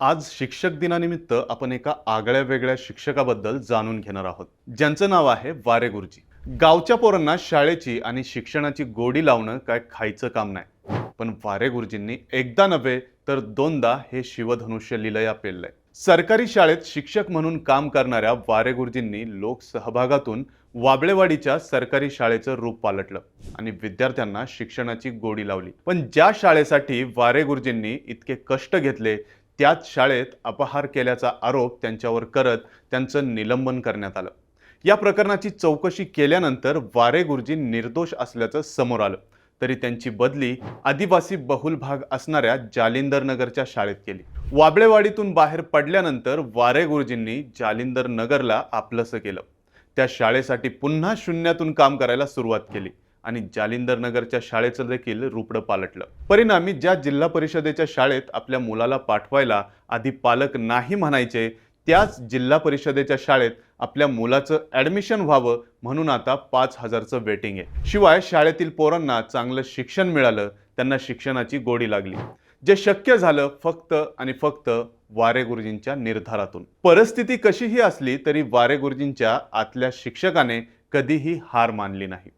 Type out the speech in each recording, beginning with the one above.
आज शिक्षक दिनानिमित्त आपण एका आगळ्या वेगळ्या शिक्षकाबद्दल जाणून घेणार आहोत. ज्यांचं नाव आहे वारे गुरुजी. गावच्या पोरांना शाळेची आणि शिक्षणाची गोडी लावणं काय खायचं काम नाही. पण वारे गुरुजींनी एकदा नव्हे तर दोनदा हे शिवधनुष्य लिलया पेललंय. सरकारी शाळेत शिक्षक म्हणून काम करणाऱ्या वारे गुरुजींनी लोकसहभागातून वाबळेवाडीच्या सरकारी शाळेचं रूप पालटलं आणि विद्यार्थ्यांना शिक्षणाची गोडी लावली. पण ज्या शाळेसाठी वारे गुरुजींनी इतके कष्ट घेतले त्याच शाळेत अपहार केल्याचा आरोप त्यांच्यावर करत त्यांचं निलंबन करण्यात आलं. या प्रकरणाची चौकशी केल्यानंतर वारे गुरुजी निर्दोष असल्याचं समोर आलं. तरी त्यांची बदली आदिवासी बहुल भाग असणाऱ्या जालिंदर नगरच्या शाळेत केली. वाबळेवाडीतून बाहेर पडल्यानंतर वारे गुरुजींनी जालिंदर नगरला आपलंसं केलं. त्या शाळेसाठी पुन्हा शून्यातून काम करायला सुरुवात केली. आणि जालिंदर नगरच्या शाळेचं देखील रुपडं पालटलं. परिणामी ज्या जिल्हा परिषदेच्या शाळेत आपल्या मुलाला पाठवायला आधी पालक नाही म्हणायचे त्याच जिल्हा परिषदेच्या शाळेत आपल्या मुलाचं ॲडमिशन व्हावं म्हणून आता पाच हजारचं वेटिंग आहे. शिवाय शाळेतील पोरांना चांगलं शिक्षण मिळालं त्यांना शिक्षणाची गोडी लागली. जे शक्य झालं फक्त आणि फक्त वारे गुरुजींच्या निर्धारातून. परिस्थिती कशीही असली तरी वारे गुरुजींच्या आतल्या शिक्षकाने कधीही हार मानली नाही.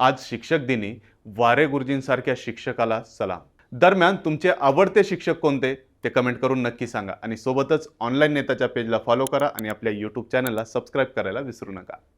आज शिक्षक दिनी वारे गुरुजींसारख्या शिक्षकाला सलाम. दरम्यान तुमचे आवडते शिक्षक कोणते ते कमेंट करून नक्की सांगा आणि सोबतच ऑनलाईन नेताच्या पेजला फॉलो करा आणि आपल्या यूट्यूब चॅनलला सबस्क्राईब करायला विसरू नका.